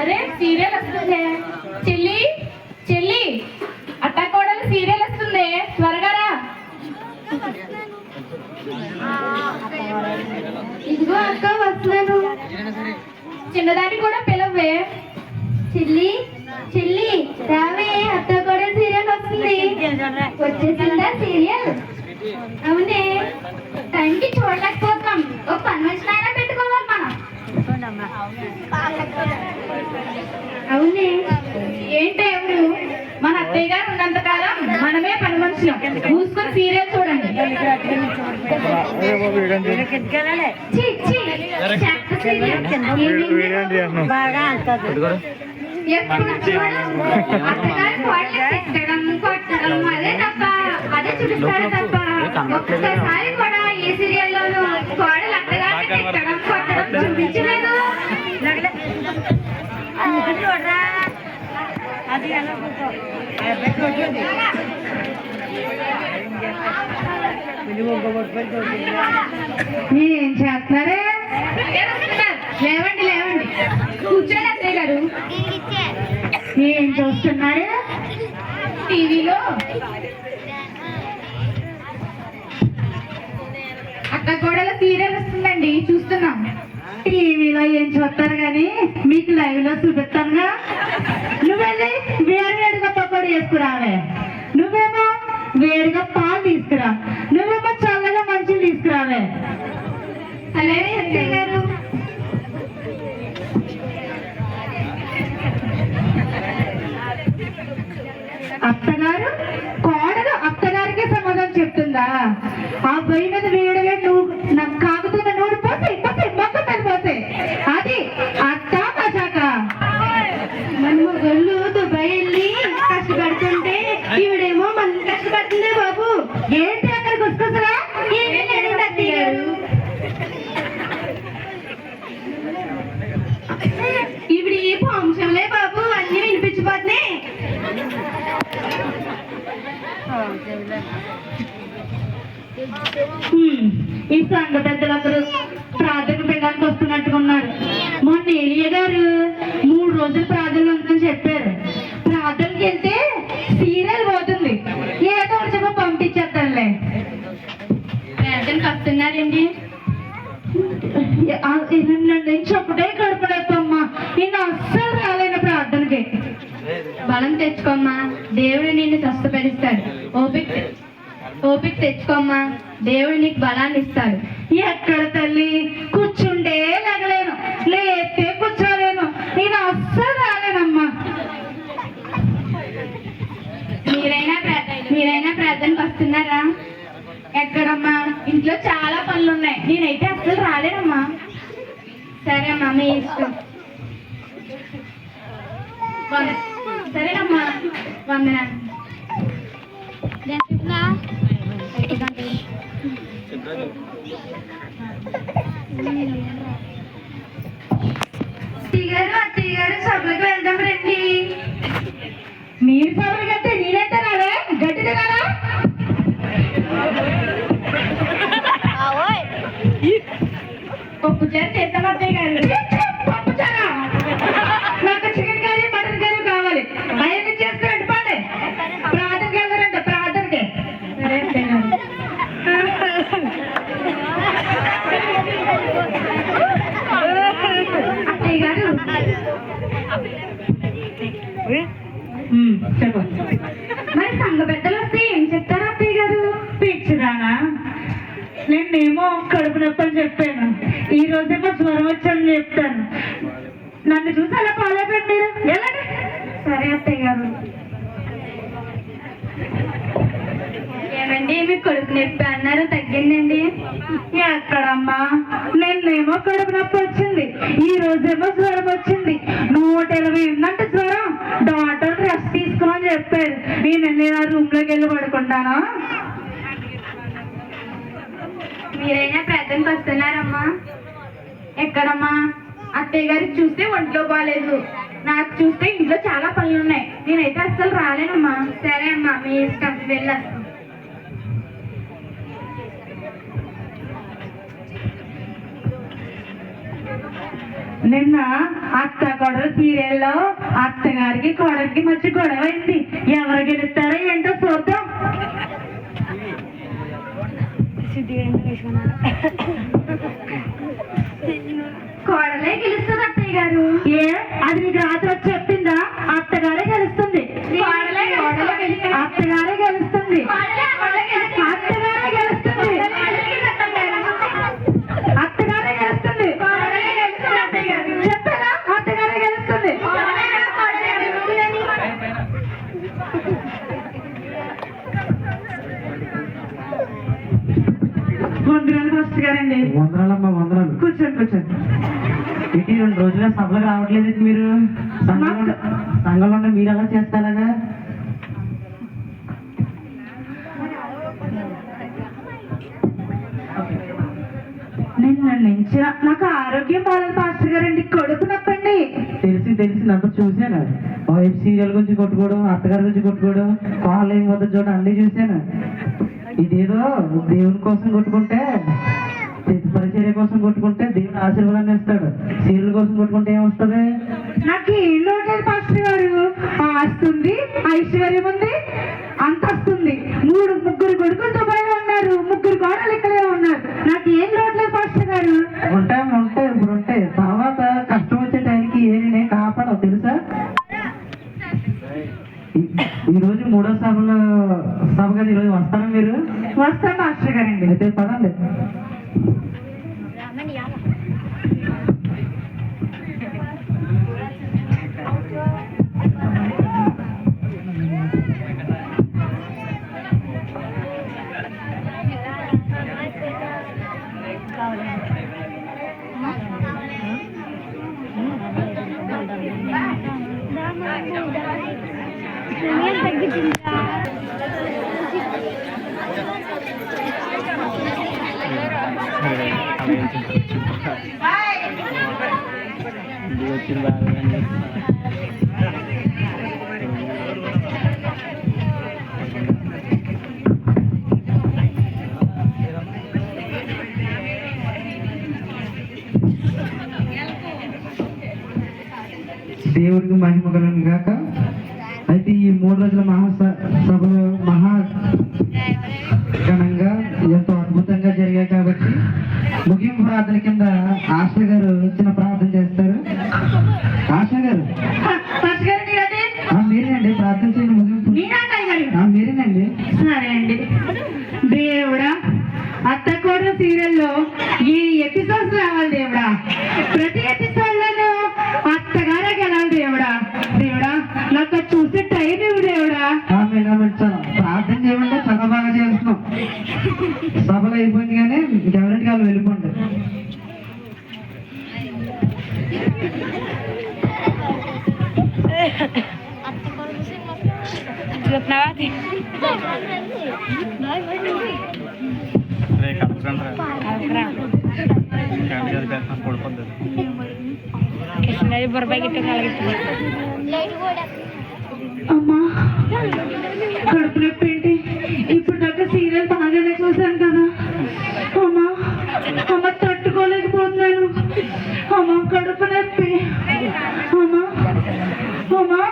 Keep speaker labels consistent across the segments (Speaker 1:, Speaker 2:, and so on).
Speaker 1: అరే సీరియల్ వస్తుంది చెల్లి మనమే పని మనుషులు చూసుకొని సీరియల్ చూడండి. ఛీ, ఛీ, చెత్త సీరియల్. ఏమైంది?
Speaker 2: బాగా అంటది
Speaker 1: ఎప్పుడు చూడు? అత్తగారి కోడలు తిట్టడం కొట్టడం అదే తప్ప అదే చూపిస్తారు తప్ప. ఒక్కసారి కూడా ఏ సీరియల్లోనూ కోడలు అత్తగారిని తిట్టడం కొట్టడం చూపించలేదు.
Speaker 2: చూడరా అది ఎలా
Speaker 1: ఏం చేస్తున్నారు లేవండి లేవండి. కూర్చోండి అత్తయ్య గారు. ఏం చూస్తున్నారు? టీవీలో? అక్క కూడా సీరియల్ వస్తుందండి చూస్తున్నాం. టీవీలో ఏం చూస్తారు కానీ మీకు లైవ్లో చూపిస్తానుగా. నువ్వెళ్ళి వేరు వేరుగా పకోడీ వేసుకురావే నువ్వేమో వేడిగా పాలు తీసుకురా. నువ్వేమో చల్లగా మంచిని తీసుకురావే. అలాగే అత్తయ్య గారు. అత్తగారు కోడలు అత్తగారికే సమాధానం చెప్తుందా? ఆ పొయ్యి హ్మ్. ఈ సంఘ పెద్దలందరూ ప్రార్థన తెచ్చుకోమ్మా. దేవుడు నిన్ను స్వస్థపరుస్తాడు. ఓపిక ఓపిక తెచ్చుకోమ్మా. దేవుడు నీకు బలాన్ని ఇస్తాడు. ఎక్కడ తల్లి? కూర్చుండే లగలేను. లేతే కూర్చోలేను. నేను అస్సలు రాలేనమ్మా. మీరైనా మీరైనా ప్రార్థనకు వస్తున్నారా? ఎక్కడమ్మా? ఇంట్లో చాలా పనులు ఉన్నాయి నేనైతే అస్సలు రాలేనమ్మా. సరే అమ్మా మీ ఇష్టం. వంద- సరేనమ్మా వందనా అత్తయ్యగారు అత్తయ్యగారు సభలకు వెళ్దాం రండి మీరు సభలకు వెళ్తే నేనైతే రాలే గడ్డి తినాలా పప్పు చారు చెప్తాను నన్ను చూసి అలా పాలైపోయింది మీరు? వెళ్ళండి. సరే అత్తయ్య గారు. ఏమండి మీకు కడుపు నొప్పి అన్నారు తగ్గిందండి? ఎక్కడమ్మా నిన్నేమో కడుపు నొప్పి వచ్చింది ఈ రోజేమో జ్వరం వచ్చింది. నూట ఇరవై ఉందంటే జ్వరం. డాక్టర్ రెస్ట్ తీసుకోమని చెప్పారు. నేను నేను రూమ్లోకి వెళ్ళి పడుకుంటాను? మీరైనా ప్రార్థనకు వస్తున్నారమ్మా. ఎక్కడమ్మా? అత్తయ్య గారికి చూస్తే ఒంట్లో బాగాలేదు నాకు చూస్తే ఇంట్లో చాలా పనులు ఉన్నాయి నేనైతే అస్సలు రాలేనమ్మా. సరే అమ్మా మీ ఇష్టం. వెళ్ళొస్తాం నిన్న అత్త కొడలు సీరియల్లో అత్తగారికి కోడలికి మధ్య గొడవ అయింది. ఎవరు గెలుస్తారో ఏంటో చూద్దాం. కోడలే గెలుస్తుంది అత్తయ్య గారు. ఏ? అది నీకు రాత్రి వచ్చి చెప్పిందా? అత్తగారే గెలుస్తుంది. అత్తగారే గెలుస్తుంది. వందనాలు ఫస్ట్ గారండి.
Speaker 3: వందనాలమ్మా వందనాలు.
Speaker 1: కూర్చోండి కూర్చోండి.
Speaker 3: ఇటు రెండు రోజుల సభలకు రావట్లేదు ఏంటి మీరు? సంఘంలో మీరు ఎలా చేస్తారగా
Speaker 1: నిన్న నుంచి నాకు ఆరోగ్యం బాగాలేదు పాస్టర్ గారండి. కడుపు నొప్పండి.
Speaker 3: తెలిసి తెలిసి అంతా చూశాను. వైఫ్ సీరియల్ గురించి కొట్టుకోవడం అత్తగారి గురించి కొట్టుకోవడం ఏం వద్ద చూడడం అన్నీ చూశాను. ఇదేదో దేవుని కోసం కొట్టుకుంటే పరిచర్య కోసం కొట్టుకుంటే దేవుని ఆశీర్వాదాన్ని ఇస్తాడు. సీరియల్ కోసం కొట్టుకుంటే ఏమొస్తుంది?
Speaker 1: నాకు ఏం లోట్లేదు పాస్టర్ గారు ఆస్తుంది ఐశ్వర్యం ఉంది అంత వస్తుంది మూడు ముగ్గురు కొడుకులు దుబాయ్లో ఉన్నారు ముగ్గురు కోడలు ఇక్కడే ఉన్నారు. నాకు ఏం లోట్లేదు పాస్టర్ గారు?
Speaker 3: ఉంటాయి ఉంటాయి ఇప్పుడు ఉంటాయి. తర్వాత కష్టం వచ్చే టైంకి ఏది నేను కాపాడవు తెలుసా? ఈ- రోజు మూడో సభలో సభ కదా ఈరోజు వస్తారా మీరు?
Speaker 1: వస్తాం పాస్టర్ గారండి
Speaker 3: అయితే పదండి. దేవుడికి మహిమ కలను గాక అయితే ఈ మూడు రోజుల మహా సభలో మహా ఘనంగా ఎంతో అద్భుతంగా జరిగాయి కాబట్టి ముగింపు ప్రార్థన కింద ఆశ గారు చిన్న ప్రార్థన చేస్తారు. ఆశ గారు.
Speaker 2: కృష్ణయ్య బొరబాయి గిట్ట కలిగి
Speaker 1: అమ్మా కడుపు నొప్పి ఏంటి ఇప్పుడు దాకా సీరియల్ బాగానే చూశాను కదా అమ్మా అమ్మ తట్టుకోలేకపోతున్నాను అమ్మ కడుపు నొప్పి అమ్మా అమ్మా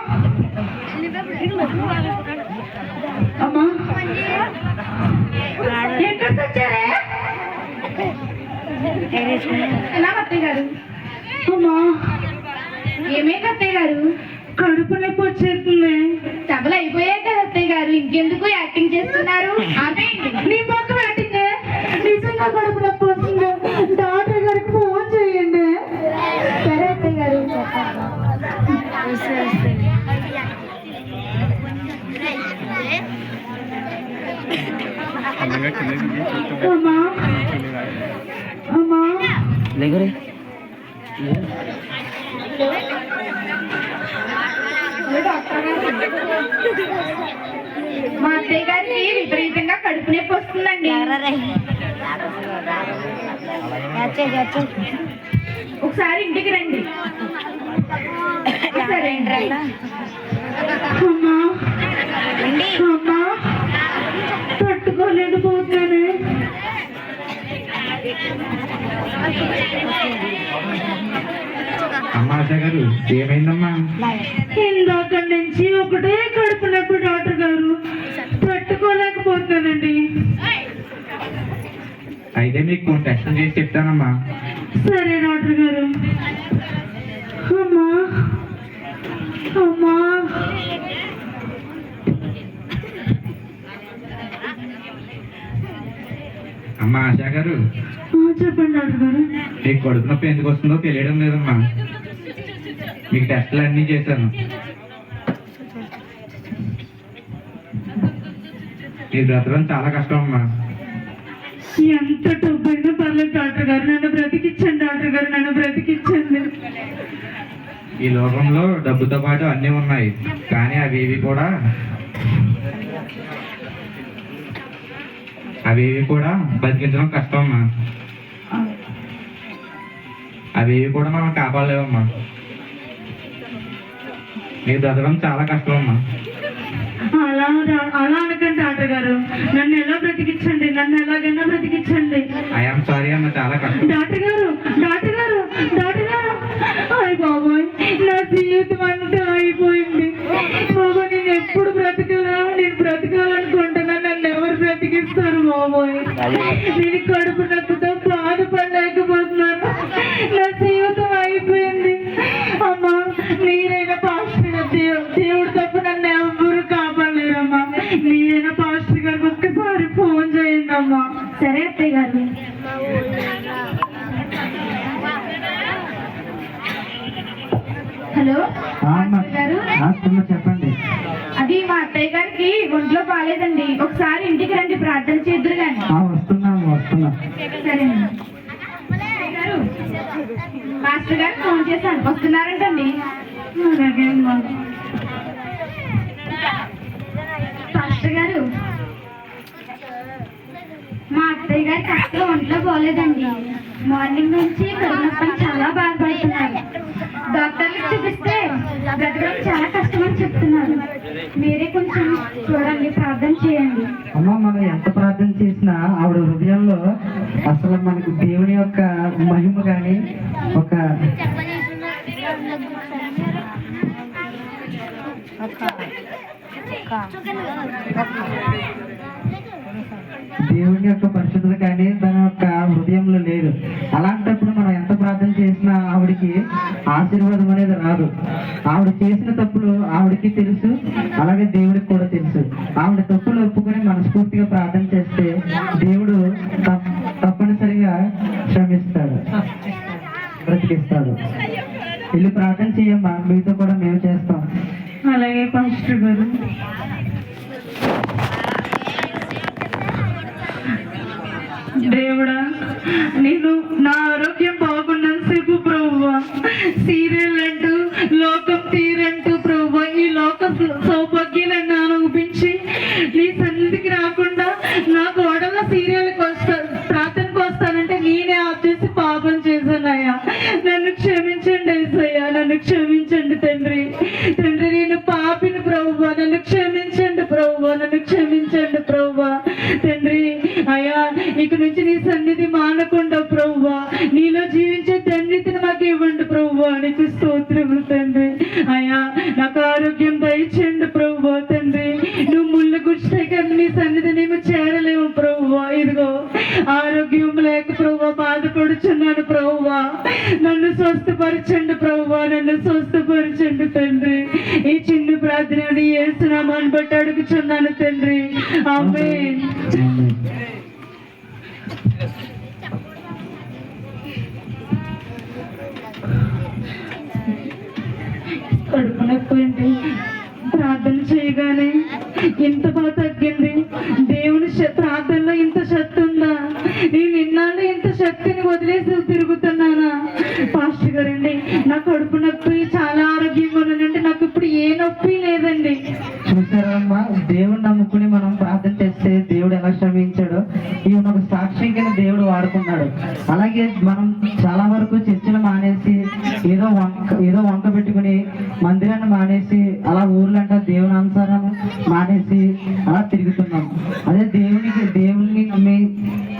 Speaker 1: అమ్మా ఎక్కడ వచ్చారే ఎలా అత్తయ్య గారు అమ్మా ఏమే అత్తయ్య గారు? కడుపు నొప్పి వచ్చేస్తుంది సభలు అయిపోయాయి కదా అత్తయ్య గారు ఇంకెందుకు యాక్టింగ్ చేస్తున్నారు? అదేంటి నీ పక్క యాక్టింగ్ నిజంగా కడుపు నొప్పి వస్తుంది డాక్టర్ గారికి ఫోన్ చేయండి. సరే అత్తయ్య గారు అమ్మా
Speaker 3: దగ్గరే
Speaker 1: మా అత్తయ్య గారికి విపరీతంగా కడుపు నొప్పి వస్తుందండి. ఒకసారి ఇంటికి రండి. సరే అమ్మా. అమ్మా. తట్టుకోలేకపోతున్నాను.
Speaker 4: అమ్మా ఆశా గారు ఏమైందమ్మా?
Speaker 1: ఇందాక నుంచి ఒకటే కడుపు నొప్పి డాక్టర్ గారు. తట్టుకోలేకపోతున్నానండి
Speaker 4: అయితే మీకు టెస్టులు చేసి చెప్తానమ్మా.
Speaker 1: సరే డాక్టర్ గారు. అమ్మా అమ్మా.
Speaker 4: అమ్మా ఆశా గారు
Speaker 1: చెప్పండి డాక్టర్ గారు?
Speaker 4: కడుపు నొప్పి ఎందుకు వస్తుందో తెలియడం లేదమ్మా. మీకు టెస్టులు అన్నీ చేశాను. మీరు బ్రతకడం చాలా కష్టం అమ్మా
Speaker 1: ఎంత డబ్బైనా పర్లేదు డాక్టర్ గారు. నన్ను బ్రతికిచ్చండి డాక్టర్ గారు. నన్ను బ్రతికిచ్చండి
Speaker 4: ఈ లోకంలో డబ్బుతో పాటు అన్నీ ఉన్నాయి. కానీ అవేవి కూడా అవేవి కూడా బతికించడం కష్టం అమ్మా అవేవి కూడా మనం కాపాడలేవమ్మా. మీరు బ్రతకడం చాలా కష్టం అమ్మా
Speaker 1: అలా అలా అనకండి డాక్టర్ గారు నన్ను ఎలా బ్రతికించండి? నన్ను ఎలాగైనా బ్రతికించండి.
Speaker 4: ఐఎమ్ సారీ అమ్మ చాలా కష్టం.
Speaker 1: డాక్టర్ గారు డాక్టర్ గారు డాక్టర్ గారు అయ్య బాబోయ్ నా జీవితం అంతా అయిపోయింది. బాబా నేను ఎప్పుడు బ్రతకలా? నేను బ్రతకాలనుకుంటున్నా నన్ను ఎవరు బ్రతికిస్తారు బాబోయ్? నేను కడుపు
Speaker 3: చెప్పండి.
Speaker 1: అది మా అత్తయ్య గారికి ఒంట్లో బాగాలేదండి. ఒకసారి ఇంటికి రండి ప్రార్థన చేద్దరు కానీ
Speaker 3: వస్తున్నాం
Speaker 1: గారు మాస్టర్ గారు ఫోన్ చేశాను వస్తున్నారంటండి. పాస్టర్ గారు మా అత్తయ్య గారికి అసలు ఒంట్లో బాగోలేదండి. మార్నింగ్ నుంచి చాలా బాధపడుతున్నారు. చూపిస్తే బ్రతకడం చాలా కష్టమని చెప్తున్నారు. మీరే కొంచెం చూడండి ప్రార్థన చేయండి.
Speaker 3: అమ్మ మనం ఎంత ప్రార్థన చేసినా ఆవిడ హృదయంలో అసలు మనకు దేవుని యొక్క మహిమ కానీ ఒక దేవుని యొక్క పరిశుద్ధత కానీ తన యొక్క హృదయంలో లేదు. అలాంటప్పుడు మనం ఎంత ప్రార్థన చేసినా ఆవిడికి ఆశీర్వాదం అనేది రాదు. ఆవిడ చేసిన తప్పులు ఆవిడకి తెలుసు అలాగే దేవుడికి కూడా తెలుసు. ఆవిడ తప్పులు ఒప్పుకొని మనస్ఫూర్తిగా ప్రార్థన చేస్తే దేవుడు తప్పనిసరిగా క్షమిస్తాడు బ్రతికిస్తాడు. వెళ్ళి ప్రార్థన చేయమ్మా మీతో కూడా మేము చేస్తాం.
Speaker 1: అలాగే పాస్టర్ గారు. దేవుడా నేను నా నుంచి నీ సన్నిధి మానకుండా ప్రభువా నీలో జీవించే ధన్యతను మాకు ఇవ్వండి ప్రభువా నీకు స్తోత్రములు తండ్రి. అయ్యా నాకు ఆరోగ్యం దయచేయండి ప్రభువా తండ్రి. నువ్వు ముళ్ళు గుచ్చితే కదా నీ సన్నిధి నేను చేరలేము ప్రభువా ఇదిగో ఆరోగ్యం లేక ప్రభువా బాధపడుచున్నాను ప్రభువ నన్ను స్వస్థపరచండి ప్రభువా నన్ను స్వస్థపరచండి తండ్రి. ఈ చిన్న ప్రార్థన ఏసునామాన్ని బట్టి అడుగుచున్నాను తండ్రి. ఆమె
Speaker 3: మనం ప్రార్థన చేస్తే దేవుడు ఎలా శ్రమించాడో ఈయన ఒక సాక్ష్యం కింద దేవుడు వాడుకున్నాడు. అలాగే మనం చాలా వరకు చర్చలు మానేసి ఏదో వంక ఏదో వంక పెట్టుకుని మందిరాన్ని మానేసి అలా ఊర్లంట దేవుని అనుసారం మానేసి అలా తిరుగుతున్నాం. అదే దేవునికి దేవుని నమ్మి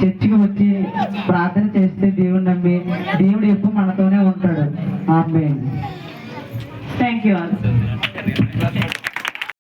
Speaker 3: చర్చికి వచ్చి ప్రార్థన చేస్తే దేవుని నమ్మి దేవుడు ఎప్పుడు మనతోనే ఉంటాడు. ఆమె
Speaker 1: థ్యాంక్ యూ